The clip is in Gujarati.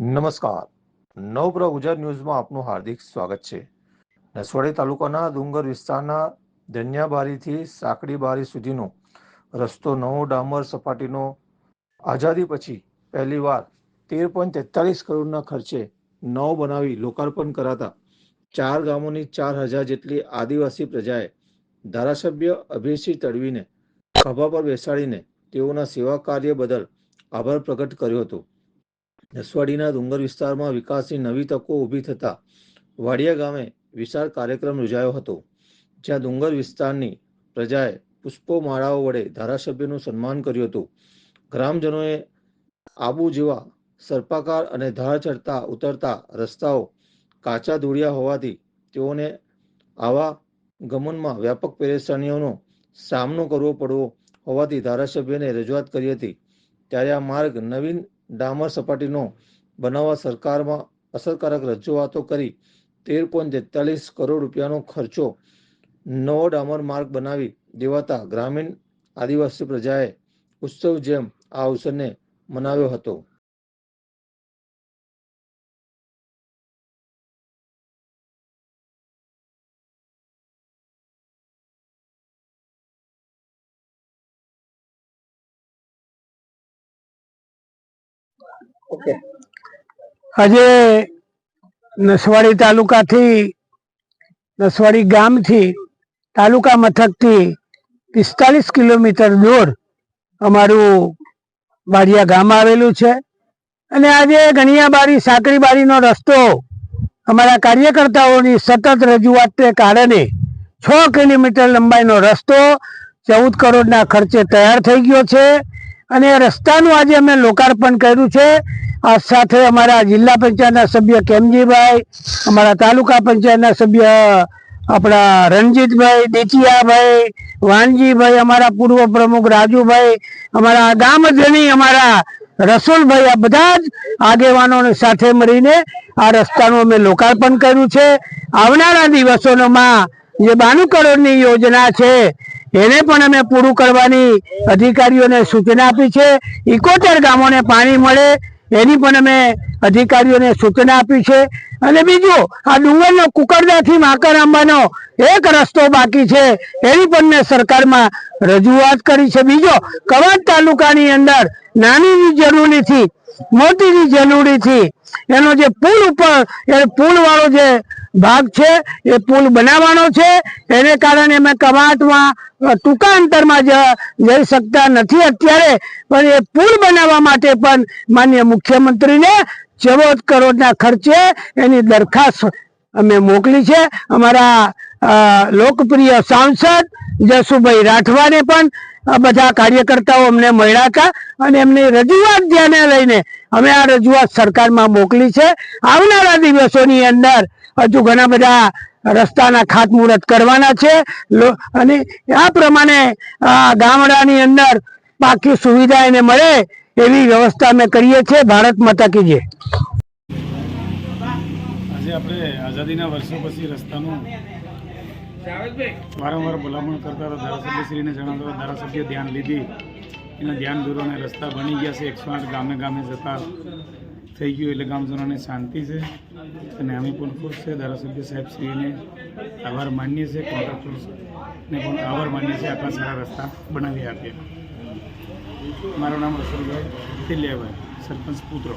નમસ્કાર. નવપ્ર ગુજરાત ન્યૂઝમાં આપનું હાર્દિક સ્વાગત છે. નસવાડી તાલુકાના ડુંગર વિસ્તારના ધન્યાબારીથી સાંકડીબારી સુધીનો રસ્તો નવો ડામર સપાટીનો આઝાદી પછી પહેલીવાર તેર પોઈન્ટ તેતાલીસ કરોડના ખર્ચે નવો બનાવી લોકાર્પણ કરાતા ચાર ગામોની ચાર હજાર જેટલી આદિવાસી પ્રજાએ ધારાસભ્ય અભિષિત તડવીને ખભા પર બેસાડીને તેઓના સેવા કાર્ય બદલ આભાર પ્રગટ કર્યો હતો. નસવાડીના ડુંગર વિસ્તારમાં વિકાસની નવી તકો ઊભી થતા વાડિયા ગામે વિશાળ કાર્યક્રમ યોજાયો હતો, જ્યાં ડુંગર વિસ્તારની પ્રજાએ પુષ્પો માળાઓ વડે ધારાસભ્યનું સન્માન કર્યું હતું. ગ્રામજનોએ આબુ જેવા સર્પાકાર અને ધાર ચડતા ઉતરતા રસ્તાઓ કાચા ધૂળિયા હોવાથી તેઓને આવા ગમનમાં વ્યાપક પરેશાનીઓનો સામનો કરવો પડવો હોવાથી ધારાસભ્યને રજૂઆત કરી હતી. ત્યારે આ માર્ગ નવીન ડામર સપાટીનો બનાવવા સરકારમાં અસરકારક રજૂઆતો કરી. તેર પોઈન્ટ તેતાલીસ કરોડ રૂપિયાનો ખર્ચો નવો ડામર માર્ગ બનાવી દેવાતા ગ્રામીણ આદિવાસી પ્રજાએ ઉત્સવ જેમ આ અવસરને મનાવ્યો હતો. આજે નસવાડી તાલુકાથી, નસવાડી ગામથી, તાલુકા મથકથી પિસ્તાલીસ કિલોમીટર દૂર અમારું બારિયા ગામ આવેલું છે. અને આજે ગણિયાબારી સાંકડીબારીનો રસ્તો અમારા કાર્યકર્તાઓની સતત રજૂઆતને કારણે છ કિલોમીટર લંબાઈનો રસ્તો ચૌદ કરોડના ખર્ચે તૈયાર થઈ ગયો છે. અને રસ્તાનું આજે અમે લોકાર્પણ કર્યું છે. આ સાથે અમારા જિલ્લા પંચાયતના સભ્ય કેમજીભાઈ, અમારા તાલુકા પંચાયતના સભ્ય આપણા રણજીતભાઈ દેચિયાભાઈ વાનજીભાઈ, અમારા પૂર્વ પ્રમુખ રાજુભાઈ, અમારા ગામધણી અમારા રસુલભાઈ, આ બધા જ આગેવાનોને સાથે મળીને આ રસ્તાનું અમે લોકાર્પણ કર્યું છે. આવનારા દિવસોમાં જે કરોડની યોજના છે એને પણ અમે પૂરું કરવાની અધિકારીઓને સૂચના આપી છે. ઇકોતેર ગામોને પાણી મળે, એની પણ અમે અધિકારીઓને સૂચના આપી છે. અને બીજું, આ ડુંગરનો કુકરદાથી માકર આંબાનો એક રસ્તો બાકી છે. એની પણ મેં સરકારમાં રજૂઆત કરી છે. બીજો, કવાંટ તાલુકાની અંદર નાનીની જરૂરીથી મોટીની જરૂરીથી એનો જે પુલ ઉપર, એ પુલ વાળો જે ભાગ છે, એ પુલ બનાવવાનો છે. એને કારણે અમે કવાટમાં ટૂંકા અંતરમાં જઈ શકતા નથી અત્યારે. પણ એ પુલ બનાવવા માટે પણ માન્ય મુખ્યમંત્રીને ચૌદ કરોડના ખર્ચે એની દરખાસ્ત અમે મોકલી છે. અમારા લોકપ્રિય સાંસદ જસુભાઈ રાઠવાને પણ બધા કાર્યકર્તાઓ અમને મળ્યા હતા અને એમની રજૂઆત ધ્યાને લઈને અમે આ રજૂઆત સરકારમાં મોકલી છે. આવનારા દિવસોની અંદર હજુ ઘણા બધા રસ્તાના ખાતમુહૂર્ત કરવાના છે. અને આ પ્રમાણે આ ગામડાની અંદર પાકી સુવિધા એને મળે એવી વ્યવસ્થા અમે કરીએ છીએ. ભારત માતા કીજે આજે આપણે આઝાદીના વર્ષો પછી રસ્તાનું વારંવાર ભલામણ કરતા હતા ધારાસભ્યશ્રીને જણાવતા હતા ધારાસભ્ય ધ્યાન લીધી. એના ધ્યાન દોરોને રસ્તા બની ગયા છે. એકસો આઠ ગામે ગામે જતા થઈ ગયું એટલે ગામજનોને શાંતિ છે અને અમે પણ ખુશ છે. ધારાસભ્ય સાહેબશ્રીને આભાર માનીએ છીએ કોન્ટ્રાક્ટર્સને પણ આભાર માનીએ છીએ. આટલા સારા રસ્તા બનાવી આપીએ. મારું નામ રસુલભાઈ તિલિયાભાઈ, સરપંચ પુત્રો.